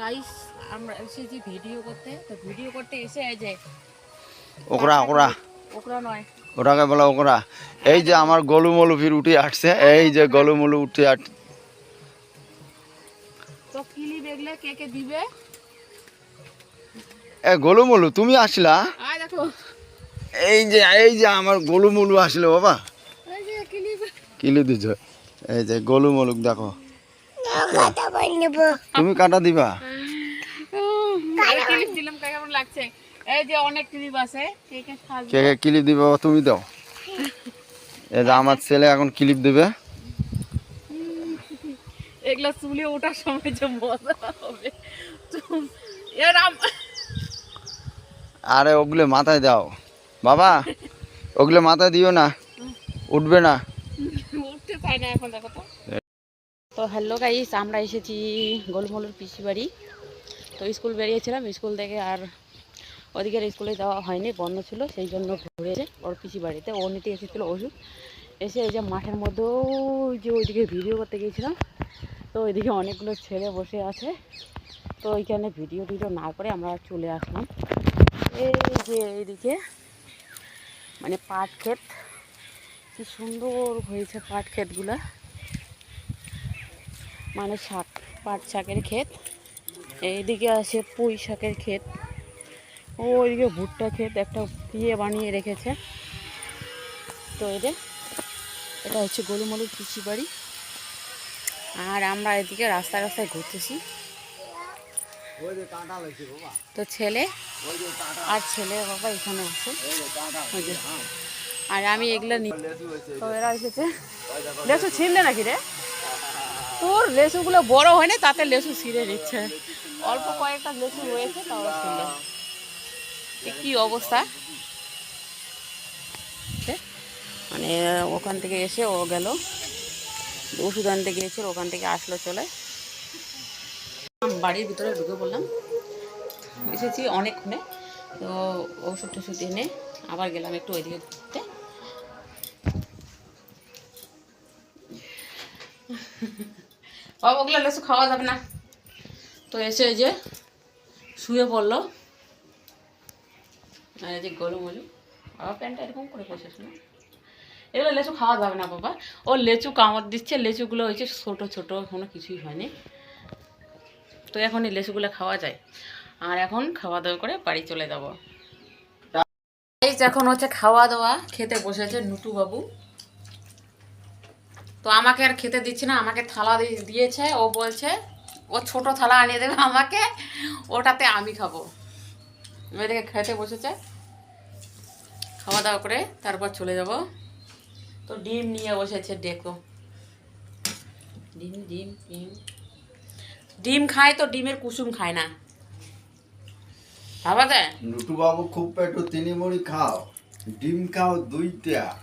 Guys আমরা এসেছি video করতে। তো ভিডিও করতে এসে এই যে ওকরা ওকরা। ওকরা নয়। ওটাকে বলে ওকরা। এই যে আমার গলু মলু ফির উঠে আসছে। এই যে গলু মলু উঠে আট তো কিলি দেখলে কে কে দিবে? এ গলু মলু তুমি আসলা? আয় দেখো। এই যে এই যে আমার গলু মলু আসলে বাবা। এই যে কিলি কিলি দিছ। এই যে গলু মলুক দেখো তুমি কাটা দিবা আমি ক্লিপ দিলাম কে কেমন লাগছে? এই যে অনেক ক্লিপ আছে কে কে সাজবে? কে কে ক্লিপ দিবে বাবা তুমি দাও। এই যে আমার ছেলে এখন ক্লিপ দিবে। এগুলো চুলে ওঠার সময় যে মজা হবে। চুল- এর আম- আরে ওগুলো মাথায় দাও। বাবা ওগুলো মাথায় দিও না। উঠবে না। উঠতে চাই না এখন দেখো তো। তো হ্যালো গাইস আমরা এসেছি গোলমলুর পিসি বাড়ি তো স্কুল বেরিয়েছিলাম, স্কুল থেকে আর ওদিকের স্কুলে যাওয়া হয়নি, বন্ধ ছিল, সেই জন্য ঘুরেছে ওর পিসি বাড়িতে, ও নিতে এসেছিল ওষুধ। এসে এই যে মাঠের মধ্যেও যে ওইদিকে ভিডিও করতে গিয়েছিলাম, তো ওইদিকে অনেকগুলো ছেলে বসে আছে। তো ওইখানে ভিডিও টিডিও না করে আমরা চলে আসলাম। এই যে এইদিকে মানে পাট ক্ষেত, কি সুন্দর হয়েছে পাট ক্ষেতগুলো। মানে শাক, পাট শাকের ক্ষেত। এইদিকে আছে পুঁই শাকের ক্ষেত। ও ওইদিকে ভুট্টা ক্ষেত একটা ইয়ে বানিয়ে রেখেছে। তো এদের এটা হচ্ছে গলুমলুর পিসি বাড়ি। আর আমরা এদিকে রাস্তায় রাস্তায় ঘুরতেছি। তো ছেলে আর ছেলে বাবা এখানে আছে। আর আমি এগুলো নি তো এরা এসেছে। লেসু ছিঁড়লে নাকি রে? তোর লেসুগুলো বড় হয় না, তাতে লেসু ছিঁড়ে নিচ্ছে অল্প কয়েকটা লেসু রয়েছে, তাও ছিঁড়ল এ কি অবস্থা? মানে ওখান থেকে এসে ও গেল। ওষুধ আনতে গিয়েছিল ওখান থেকে আসলো, চলে। বাড়ির ভিতরে ঢুকে পড়লাম। এসেছি অনেকক্ষণে, তো ওষুধ টষুধ এনে আবার গেলাম একটু ওইদিকে ঘুরতে। বাবা ওগুলো লেসু খাওয়া যাবে না। তো এসে এই যে শুয়ে পড়ল। আর এই যে গরম হলো বাবা প্যান্টটা এরকম করে বসে না এগুলো লেচু খাওয়া যাবে না বাবা। ও লেচু কামড় দিচ্ছে, লেচুগুলো হয়েছে ছোট ছোট কোনো কিছুই হয়নি। তো এখন এই লেচুগুলো খাওয়া যায়। আর এখন খাওয়া দাওয়া করে বাড়ি চলে যাব। এখন হচ্ছে খাওয়া দাওয়া, খেতে বসেছে নুটু বাবু তো আমাকে আর খেতে দিচ্ছে না, আমাকে থালা দিয়ে- দিয়েছে, ও বলছে, ও ছোট থালা আনিয়ে দেবে আমাকে, ওটাতে আমি খাব। এদিকে খেতে বসেছে। খাওয়া দাওয়া করে তারপর চলে যাব। তো ডিম নিয়ে বসেছে দেখো ডিম ডিম ডিম। ডিম খায় তো ডিমের কুসুম খায় না। ভাবা বাবু খুব পেটু তিনি মুড়ি খাও। ডিম খাও দুইটা।